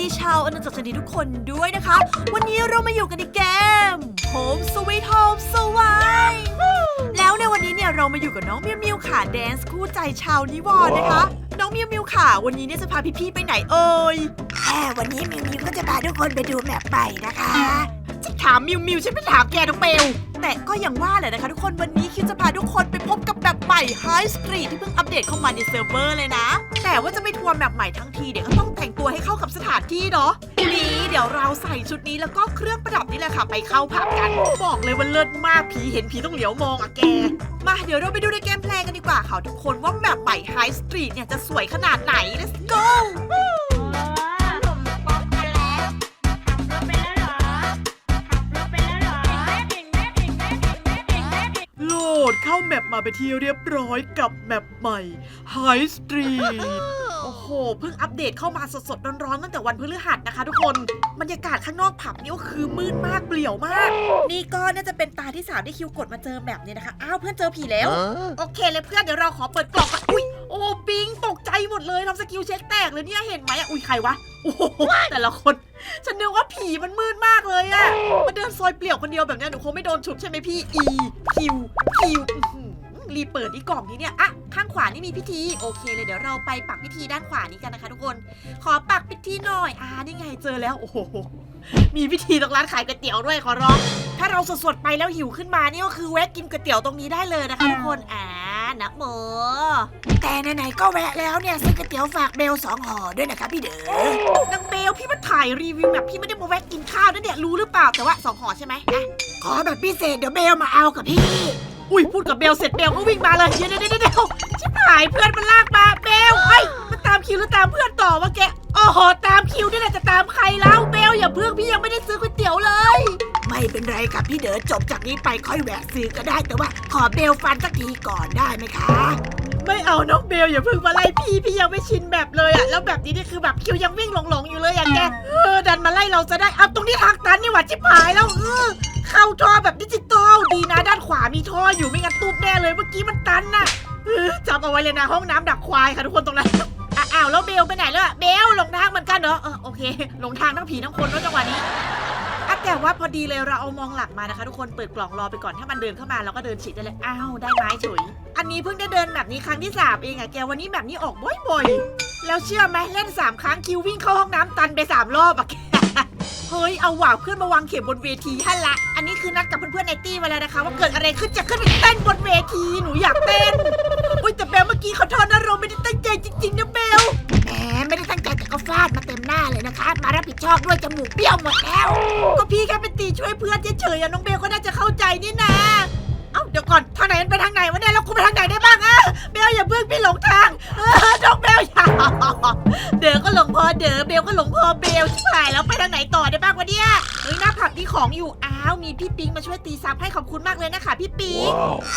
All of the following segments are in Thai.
ดีชาวอนันตสันดีทุกคนด้วยนะคะ วันนี้เรามาอยู่กันในเกม Home Sweet Home สวายแล้วในวันนี้เนี่ยเรามาอยู่กับน้องมิวมิวค่ะแดนซ์คู่ใจชาวนิวรณ์นะคะ น้องมิวมิวค่ะวันนี้เนี่ยจะพาพี่ๆไปไหนเอ่ยแค่วันนี้มิวมิวก็จะพาทุกคนไปดูแมปใหม่นะคะจะถามมิวมิวฉันไม่ถามแกน้องเบลแต่ก็ยังว่าแหละนะคะ ทุกคนวันนี้คิวจะพาทุกคน ไบกับแบบใหม่ไฮสตรีที่เพิ่งอัปเดตเข้ามาในเซิร์ฟเวอร์เลยนะ แต่ว่าจะไปทัวร์แบบใหม่ทั้งทีเดี๋ยวก็ต้องแต่งตัวให้เข้ากับสถานที่เนาะนี้เดี๋ยวเราใส่ชุดนี้แล้วก็เครื่องประดับนี่แหละค่ะ ไปเข้าผับกัน บอกเลยว่าเลิศมากผีเห็นผีต้องเหลียวมองอะแก มาเดี๋ยวเราไปดูในเกมเพลย์กันดีกว่าค่ะทุกคนว่าแบบใหม่ไฮสตรีเนี่ยจะสวยขนาดไหน let's go มปมาไปนที่เรียบร้อยกับแมปใหม่ High Street โอ้โห เพิ่งอัปเดตเข้ามาสดๆ ร้อนๆ ตั้งแต่วันพฤหัสนะคะทุกคน บรรยากาศข้างนอกผับนี่ก็คือมืดมากเปลี่ยวมาก นี่ก็น่าจะเป็นตาที่สามที่คิวกดมาเจอแบบนี้นะคะ อ้าวเพื่อนเจอผีแล้ว โอเคเลยเพื่อนเดี๋ยวเราขอเปิดกล่องก่อนอุ้ยโอ้ปิงตกใจหมดเลยทำสกิลเช็คแตกเลยเนี่ยเห็นไหมอะอุ้ยใครวะโอ้โหแต่ละคน ฉันนึกว่าผีมันมืดมากเลยอะมาเดินซอยเปลี่ยวคนเดียวแบบเนี้ยหนูคงไม่โดนฉุดใช่ไหมพี่ E Q Q อื้อหือ รีเปิดที่กล่องนี้เนี่ยอะข้างขวานี่มีพิธี โอเคเลยเดี๋ยวเราไปปักพิธีด้านขวานี้กันนะคะทุกคน ขอปักพิธีหน่อย อ่า นี่ไงเจอแล้ว โอ้โห มีพิธีตรงร้านขายก๋วยเตี๋ยวด้วยขอร้อง ถ้าเราสดๆไปแล้วหิวขึ้นมานี่ก็คือแวะกินก๋วยเตี๋ยวตรงนี้ได้เลยนะคะทุกคน อ่านะโมแต่ไหนๆก็แวะแล้วเนี่ยซื้อก๋วยเตี๋ยวฝากเบลสองห่อด้วยนะคะพี่เด๋อนางเบลพี่มาถ่ายรีวิวแบบพี่ไม่ได้มาแวะกินข้าวนะเนี่ยรู้หรือเปล่าแต่ว่าสองห่อใช่ไหมอะขอแบบพิเศษเดี๋ยวเบลมาเอากับพี่ อุ้ยพูดกับเบลเสร็จเบลก็วิ่งมาเลยเดี๋ยวเดี๋ยวเดี๋ยวชิบหายเพื่อนมันลากมาเบลเฮ้ยมันตามคิวหรือตามเพื่อนต่อวะแกโอ้โหตามคิวนี่แหละจะตามใครแล้วเบลอย่าเพิ่งพี่ยังไม่ได้ซื้อก๋วยเตี๋ยวเลย ไม่เป็นไรครับพี่เด๋อจบจากนี้ไปค่อยแวะซื้อก็ได้แต่ว่า ขอเบลฟันสักทีก่อนได้ไหมคะ ไม่เอาน้องเบลอย่าเพิ่งมาไล่พี่พี่ยังไม่ชินแบบเลยอะแล้วแบบนี้นี่คือแบบคิวยังวิ่งหลงๆอยู่เลยอะแกเออดันมาไล่เราจะได้เอาตรงนี้ทางตันนี่หว่าชิบหายแล้วเออ เข้าท่อแบบดิจิตอลดีนะ ด้านขวามีท่ออยู่ไม่งั้นตุ๊บแน่เลยเมื่อกี้มันตันน่ะเออจำเอาไว้เลยนะห้องน้ำดักควายค่ะทุกคนตรงนั้น อะอ้าวแล้วเบลไปไหนแล้วอะเบลหลงทางเหมือนกันเหรอเออโอเคหลงทางทั้งผีทั้งคนแล้วจังหวะนี้อะแต่ว่าพอดีเลยเราเอามองหลังมานะคะ ทุกคนเปิดกล่องรอไปก่อนถ้ามันเดินเข้ามาเราก็เดินฉีดได้เลยอ้าวได้ไม้เฉยอันนี้เพิ่งได้เดินแบบนี้ครั้งที่สามเองอะแกวันนี้แบบนี้ออกบ่อยๆแล้วเชื่อไหมเล่นสามครั้งคิววิ่งเข้าห้องน้ำตันไปสามรอบอะแก เฮ้ย เอาว่ะเพื่อนมาวางเข็มบนเวทีฮันละ อันนี้คือนัดกับเพื่อนๆในตี้มาแล้วนะคะ ว่าเกิดอะไรขึ้นจะขึ้นไปเต้นบนเวที หนูอยากเต้น อุ้ยแต่เบลเมื่อกี้ขอโทษนะเราไม่ได้ตั้งใจจริงๆนะเบลแหมไม่ได้ตั้งใจแต่ก็ฟาดมาเต็มหน้าเลยนะคะ มารับผิดชอบด้วยจมูกเบี้ยวหมดแล้ว ก็พี่แค่เป็นตีช่วยเพื่อนเฉยๆอะน้องเบลก็น่าจะเข้าใจนี่นะ เอ้าเดี๋ยวก่อนทางไหนมันไปทางไหนวะเนี่ยแล้วกูไปทางไหนได้บ้างอะเบลอย่าเพิ่งพี่หลงทางเออน้องเบลอย่าเด๋อก็หลงพอ เด๋อเบลก็หลงพอเบลชิบหายแล้วไปทางไหนต่อได้บ้างวะเนี่ยเฮ้ยหน้าผับมีของอยู่อ้าวมีพี่ปิงมาช่วยตีซับให้ขอบคุณมากเลยนะคะพี่ปิง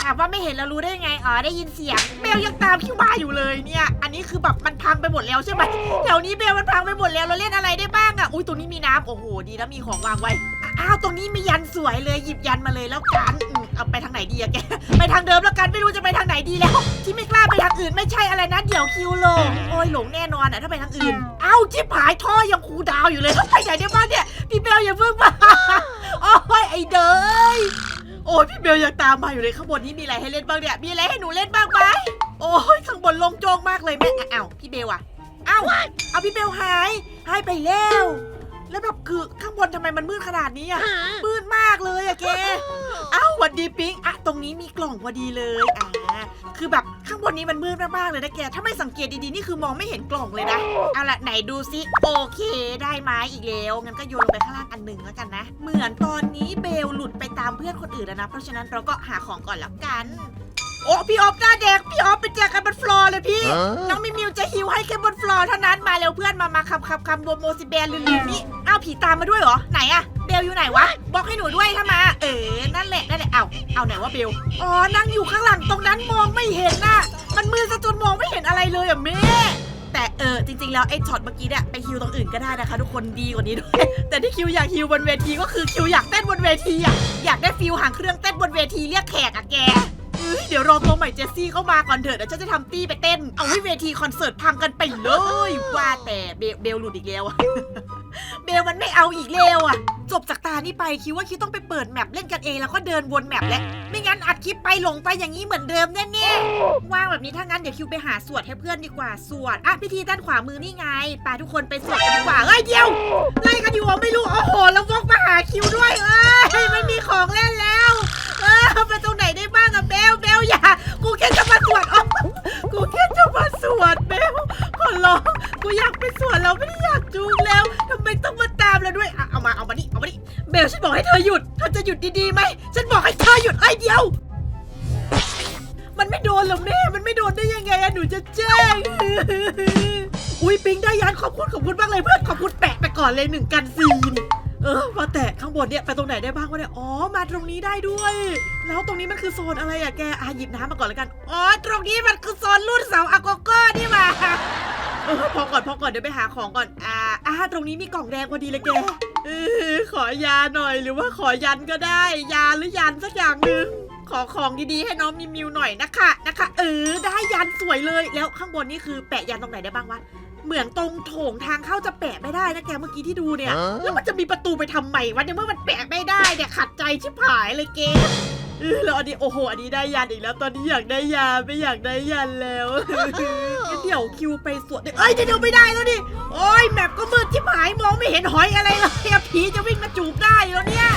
ถามว่าไม่เห็นแล้วรู้ได้ไงอ๋อได้ยินเสียงเบลยังตามคิวมาอยู่เลยเนี่ย อันนี้คือแบบมันพังไปหมดแล้วใช่ไหมแถวนี้เบลมันพังไปหมดแล้วเราเล่นอะไรได้บ้างอะอุ้ยตรงนี้มีน้ำโอ้โหดีแล้วมีของวางไว้ อ้าวตรงนี้มียันสวยเลยหยิบยันมาเลยแล้วกันอืมเอาไปทางไหนดีอะแก ไปทางเดิมแล้วกันไม่รู้จะไปทางไหนดีแล้วที่ไม่กล้าไปทางอื่นไม่ใช่อะไรนะเดี๋ยวคิวลงโอ้ยหลงแน่นอนอะถ้าไปทางอื่น เอ้าชิบหายท่อยังคูลดาวน์อยู่เลยไปไหนได้บ้างเนี่ยพี่เบลอย่าเพิ่งมา โอ้ยไอเดยโอ้ยพี่เบลยังตามมาอยู่เลยข้างบนนี้มีอะไรให้เล่นบ้างเนี่ยมีอะไรให้หนูเล่นบ้างไหมโอ้ยข้างบนโลงโจ้งมากเลยแม่อะอ้าวพี่เบลอะเอ้าเอาพี่เบลหายหายไปแล้ว แล้วแบบคือข้างบนทำไมมันมืดขนาดนี้อะมืดมากเลยอะแกเอ้าหวันดีปิ๊งอะตรงนี้มีกล่องพอดีเลยอ่าคือแบบข้างบนนี้มันมืดมากๆเลยนะแกถ้าไม่สังเกตดีๆนี่คือมองไม่เห็นกล่องเลยนะเอาละไหนดูซิโอเค ได้ไม้อีกแล้วงั้นก็โยนลงไปข้างล่างอันหนึ่งแล้วกันนะ เหมือนตอนนี้เบลหลุดไปตามเพื่อนคนอื่นแล้วนะ เพราะฉะนั้นเราก็หาของก่อนแล้วกัน โอ้พี่ออฟหน้าแดงพี่ออฟไปเจอกันบนฟลอร์เลยพี่ น้องมิมิวจะฮิวให้แค่บนฟลอร์เท่านั้นมาเร็วเพื่อนมามาคำคำคำโบโมซิเบลลืมๆนี่อ้าวผีตามมาด้วยเหรอไหนอะเบลอยู่ไหนวะบอกให้หนูด้วยถ้ามา เออนั่นแหละนั่นแหละเอาเอาไหนว่าเบลอ๋อนั่งอยู่ข้างหลังตรงนั้นมองไม่เห็นน่ะ มันมืดซะจนมองไม่เห็นอะไรเลยอะแม่แต่เออจริงๆแล้วไอ้ช็อตเมื่อกี้เนี่ยไปฮิวตรงอื่นก็ได้นะคะ ทุกคนดีกว่านี้ด้วย แต่ที่คิวอยากฮิวบนเวทีก็คือคิวอยากเต้นบนเวทีอะอยากได้ฟิลหางเครื่องเต้นบนเวทีเรียกแขกอะแกเอ้ยเดี๋ยวรอตัวใหม่เจสซี่เข้ามาก่อนเถอะเดี๋ยวฉันจะทำตี้ไปเต้น เอาให้เวทีคอนเสิร์ตพังกันไปเลย ว่าแต่เบลเบลหลุดอีกแล้วอะเบลมันไม่เอาอีกแล้วอะจบจากตานี่ไปคิดว่าคิดต้องไปเปิดแมปเล่นกันเองแล้วก็เดินวนแมปแล้วไม่งั้นอัดคลิปไปหลงไปอย่างนี้เหมือนเดิมแน่ๆว่างแบบนี้ถ้างั้นเดี๋ยวคิวไปหาสวดให้เพื่อนดีกว่าสวดอะพิธีด้านขวามือนี่ไงไปทุกคนไปสวดกันดีกว่าเฮ้ยเดียวไล่กันอยู่ไม่รู้โอ้โหแล้ววกมาหาคิวด้วยเอ้ยไม่มีขอ ดดีๆไหม ฉันบอกให้เธอหยุดไอเดียว มันไม่โดนหรอกแม่ มันไม่โดนได้ยังไงอะหนูจะแจ้ง อุ้ยปิงได้ยันขอบคุณขอบคุณมากเลยเพื่อนขอบคุณแปะไปก่อนเลยหนึ่งกันซีน เออมาแตะข้างบนเนี่ยไปตรงไหนได้บ้างวะเนี่ย อ๋อ มาตรงนี้ได้ด้วย แล้วตรงนี้มันคือโซนอะไรอะแกอะหยิบน้ำมาก่อนแล้วกัน อ๋อ ตรงนี้มันคือโซนรุ่นเสาอาโกโก้นี่หว่าเออพอก่อนพอก่อนเดี๋ยวไปหาของก่อน อ่าอ่าตรงนี้มีกล่องแดงพอดีเลยแกเออ ยาหน่อยหรือว่าขอยันก็ได้ ยาหรือยันสักอย่างหนึ่งขอของดีๆให้น้องมิวมิวหน่อยนะคะนะคะ เออได้ยันสวยเลยแล้วข้างบนนี่คือแปะยันตรงไหนได้บ้างวะเหมือนตรงโถงทางเข้าจะแปะไม่ได้นะแกเมื่อกี้ที่ดูเนี่ย แล้วมันจะมีประตูไปทำใหม่วะในเมื่อมันแปะไม่ได้เนี่ยขัดใจชิบหายเลยเกม เออแล้วอันนี้โอ้โห อันนี้ได้ยันอีกแล้ว ตอนนี้อยากได้ยาไม่อยากได้ยันแล้วงั้นเดี๋ยวคิวไปสวดเอ้ยเดี๋ยวไม่ได้แล้วดิโอ้ยแมปก็มืดชิบหายมองไม่เห็นหอยอะไรเลยอะผีจะวิ่งมาจูบได้แล้วเนี่ย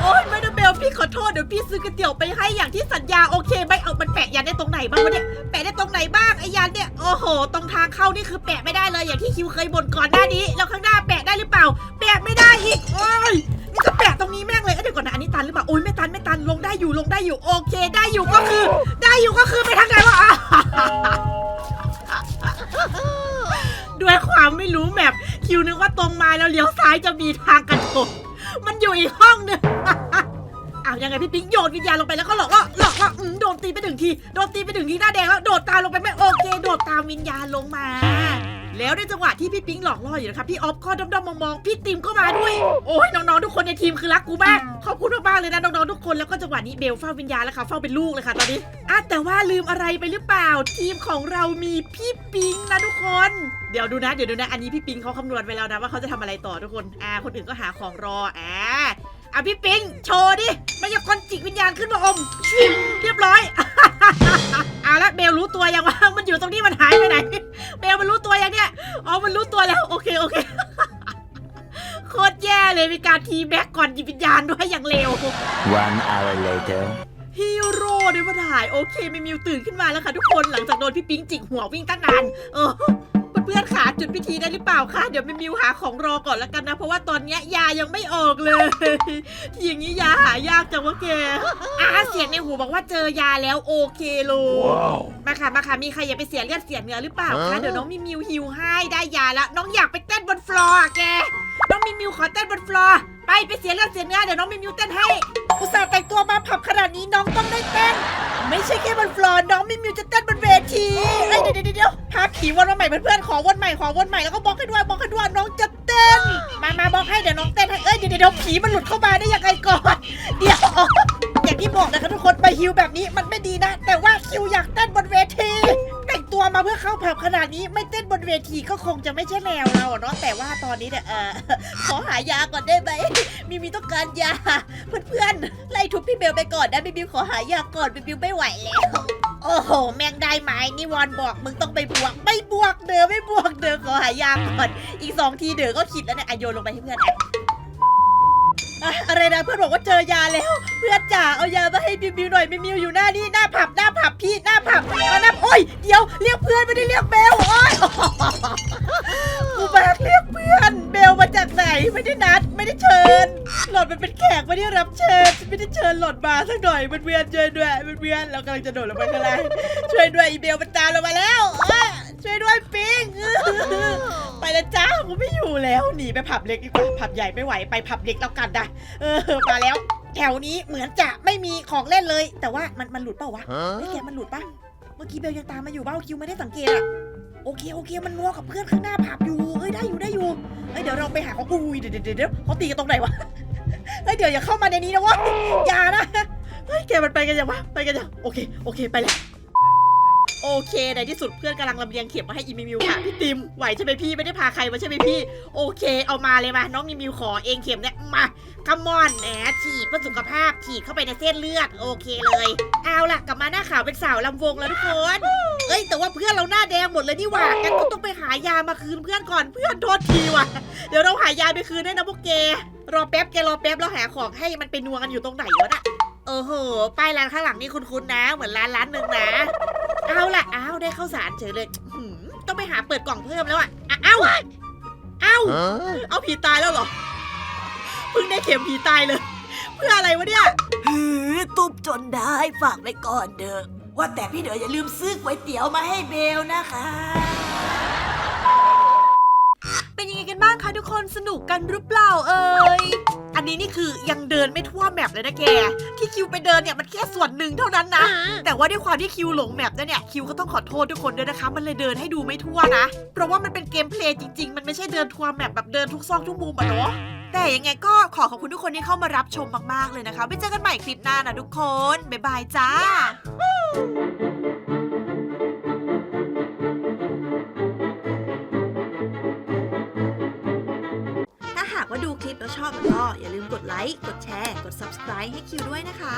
โอ้ยไม่นะเบลพี่ขอโทษเดี๋ยวพี่ซื้อก๋วยเตี๋ยวไปให้อย่างที่สัญญาโอเคไหมเอามันแปะยันได้ตรงไหนบ้างวะเนี่ยแปะได้ตรงไหนบ้างไอ้ยันเนี่ยโอ้โห ตรงทางเข้านี่คือแปะไม่ได้เลยอย่างที่คิวเคยบ่นก่อนหน้านี้แล้วข้างหน้าแปะได้หรือเปล่า แปะไม่ได้อีกโอ้ยนี่จะ แปะตรงนี้แม่งเลยเอ้ยเดี๋ยวก่อนนะอันนี้ตันหรือเปล่าโอ้ยไม่ตันไม่ตันลงได้อยู่ลงได้อยู่โอเค ได้อยู่ก็คือ ได้อยู่ก็คือไปทางไหนวะอะด้วยความไม่รู้แมพคิวนึกว่าตรงมาแล้วเลี้ยวซ้ายจะมีทางกระโดดมันอยู่อีกห้องหนึง อ้าวยังไงพี่ปิ๊งโยนวิญญาณลงไปแล้วก็หลอกล่อหลอกล่ออืมโดนตีไปถึงทีโดนตีไปถึงทีหน้าแดงแล้วโดดตามลงไปไม่โอเค โดดตามวิญญาณลงมา แล้วในจังหวะที่พี่ปิ๊งหลอกล่ออยู่นะครับพี่ออฟก็ด้อมๆมองๆพี่ติมก็มาด้วย โอ้ยน้องๆทุกคนในทีมคือรักกูมากขอบคุณมากๆเลยนะน้องๆทุกคนแล้วก็จังหวะนี้เบลเฝ้าวิญญาณแล้วค่ะเฝ้าเป็นลูกเลยค่ะตอนนี้อะแต่ว่าลืมอะไรไปหรือเปล่า ทีมของเรามีพี่ปิ๊งนะทุกคน เดี๋ยวดูนะเดี๋ยวดูนะอันนี้พี่ปิ๊งเขาคำนวณไว้แล้วนะว่าเขาจะทำอะไรต่อทุกคนอ่าคนอื่นก็หาของรออ่าอะพี่ปิ๊งโชว์ดิมายากลจิกวิญญาณขึ้นมาอมชิมเรียบร้อย เอาละเบลรู้ตัวยังว่ามันอยู่ตรงนี้มันหายไปไหน เบลมันรู้ตัวยังเนี่ย อ๋อ มันรู้ตัวแล้ว โอเค โอเค โคตรแย่เลยมีการทีแบ็กก่อนจิตวิญญาณด้วยอย่างเร็ว One hour later. ฮีโร่เนี่ยมาถ่าย โอเคมิมิวตื่นขึ้นมาแล้วค่ะทุกคน หลังจากโดนพี่ปิ๊งจิกหัววิ่งตั้งนาน เออ เพื่อนๆขาจุดพิธีได้หรือเปล่าคะเดี๋ยวมิมิวหาของรอก่อนแล้วกันนะ เพราะว่าตอนเนี้ยยายังไม่ออกเลยที่อย่างนี้ยาหายากจังวะแกอะเสียงในหูบอกว่าเจอยาแล้วโอเคเลย มาค่ะมาค่ะมีใครอยากไปเสียเลือดเสียเนื้อหรือเปล่าคะฮะเดี๋ยวน้องมิมิวฮิวให้ได้ยาแล้ว น้องอยากไปเต้นบนฟลอร์อะแกน้องมิมิวขอเต้นบนฟลอร์ไปไปเสียเลือดเสียเนื้อเดี๋ยวน้องมิมิวเต้นให้อุตส่าห์แต่งตัวมาผับขนาดนี้น้องต้องได้เต้น ไม่ใช่แค่บนฟลอร์น้องมิมิวจะเต้นบนเวทีเอ้ยเดี๋ยวเดี๋ยวเดี๋ยวพาผีวนมาใหม่เพื่อนๆขอวนใหม่ขอวนใหม่แล้วก็บอกให้ด้วยบอกให้ด้วยน้องจะเต้น มามาบอกให้เดี๋ยวน้องเต้นให้เอ้ยเดี๋ยวเดี๋ยวผีมันหลุดเข้ามาได้ยังไงก่อนเดี๋ยวอย่างที่บอกนะคะทุกคนไปฮิวแบบนี้มันไม่ดีนะ แต่ว่าคิวอยากเต้นบนเวที ตัวมาเพื่อเข้าผับขนาดนี้ไม่เต้นบนเวทีก็คงจะไม่ใช่แนวเราเนาะแต่ว่าตอนนี้เนี่ยเออขอหายาก่อนได้ไหมมีมีต้องการยา เพื่อนๆไล่ทุบพี่เบลไปก่อนนะบิบิวขอหายาก่อนบิบิวไม่ไหวแล้วโอ้โห แมงได้ไหมนี่วอนบอกมึงต้องไปบวก ไม่บวกเด้อไม่บวกเด้อขอหายาก่อน อีกสองทีเด้อก็ขิดแล้วเนี่ยอโยนลงไปให้เพื่อน อะอะไรนะเพื่อนบอกว่าเจอยาแล้ว เพื่อนจ๋าเอายามาให้บิวบิวหน่อยบิวบิวอยู่หน้านี่หน้าผับหน้าผับพี่หน้าผับมาหน้าโอ้ยเดี๋ยวเรียกเพื่อนไม่ได้เรียกเบลโอ้ยกูแบกเรียกเพื่อนเบลมาจากไหนไม่ได้นัดไม่ได้เชิญ หลอนมันเป็นแขกไม่ได้รับเชิญไม่ได้เชิญหลอนมาสักหน่อยเพื่อนๆช่วยด้วยเพื่อนเรากำลังจะโดดลงไปข้างล่างช่วยด้วยอีเบลมันตามเรามาแล้วอะ ช่วยด้วยปิงไปแล้วจ้ากูไม่อยู่แล้วหนีไปผับเล็กดีกว่าผับใหญ่ไม่ไหวไปผับเล็กแล้วกันนะเออมาแล้ว แถวนี้เหมือนจะไม่มีของเล่นเลย แต่ว่ามันมันหลุดเปล่าวะไอ้แก Huh? มันหลุดปะเมื่อกี้เบลยังตามมาอยู่เบ้าคิวไม่ได้สังเกตอะโอเคโอเคมันนัวกับเพื่อนข้างหน้าผับอยู่เอ้ยได้อยู่ได้อยู่เอ้ยเดี๋ยวเราไปหาเขาอุ้ยเดี๋ยวเดี๋ยวเดี๋ยวเขาตีกันตรงไหนวะเฮ้ยเดี๋ยวอย่าเข้ามาในนี้นะเวะอย่านะเฮ้ยแกมันไปกันยังวะไปกันยังโอเคโอเคไปแล้ว โอเคในที่สุดเพื่อนกำลังลำเลียงเข็มมาให้อีมิมิวค่ะพี่ติมไหวใช่ไหมพี่ไม่ได้พาใครมาใช่ไหมพี่ โอเค เอามาเลยมาน้องมิมิวขอเองเข็มเนี่ยมาคัมอนแหมฉีดเพื่อสุขภาพฉีดเข้าไปในเส้นเลือดโอเคเลย เอาล่ะกลับมาหน้าขาวเป็นสาวลำวงแล้วทุกคนเอ้ยแต่ว่าเพื่อนเราหน้าแดงหมดเลยนี่หว่างั้นก็ต้องไปหายามาคืนเพื่อนก่อนเพื่อนโทษทีว่ะ เดี๋ยวเราหายาไปคืนให้นะพวกแกรอแป๊บแกรอแป๊บเราหาของให้มันไปนัวกันอยู่ตรงไหนวะน่ะเออโหป้ายร้านข้างหลังนี่คุ้นๆนะ เหมือนร้านร้านหนึ่งนะ เอาล่ะอ้าวได้ข้าวสารเฉยเลยหืมต้องไปหาเปิดกล่องเพิ่มแล้วอะอะเอ้าเอ้า Huh? เอาผีตายแล้วเหรอเพิ่งได้เข็มผีตายเลย เพื่ออะไรวะเนี่ยหือตุบจนได้ฝากไว้ก่อนเด้อว่าแต่พี่เด๋ออย่าลืมซื้อก๋วยเตี๋ยวมาให้เบลนะคะ เป็นยังไงกันบ้างคะทุกคนสนุกกันหรือเปล่าเอ่ย อันนี้นี่คือยังเดินไม่ทั่วแมปเลยนะแก ที่คิวไปเดินเนี่ยมันแค่ส่วนหนึ่งเท่านั้นนะ แต่ว่าด้วยความที่คิวหลงแมปด้วยเนี่ยคิวก็ต้องขอโทษทุกคนด้วยนะคะ มันเลยเดินให้ดูไม่ทั่วนะ เพราะว่ามันเป็นเกมเพลย์จริงๆ มันไม่ใช่เดินทัวร์แมปแบบเดินทุกซอกทุกมุมอะเนาะแต่ยังไงก็ขอขอบคุณทุกคนที่เข้ามารับชมมากๆเลยนะคะไว้เจอกันใหม่คลิปหน้านะทุกคน บ๊ายบายจ้า ถ้าหากว่าดูคลิปแล้วชอบก็อย่าลืมกดไลค์ กดแชร์ กด subscribe ให้คิวด้วยนะคะ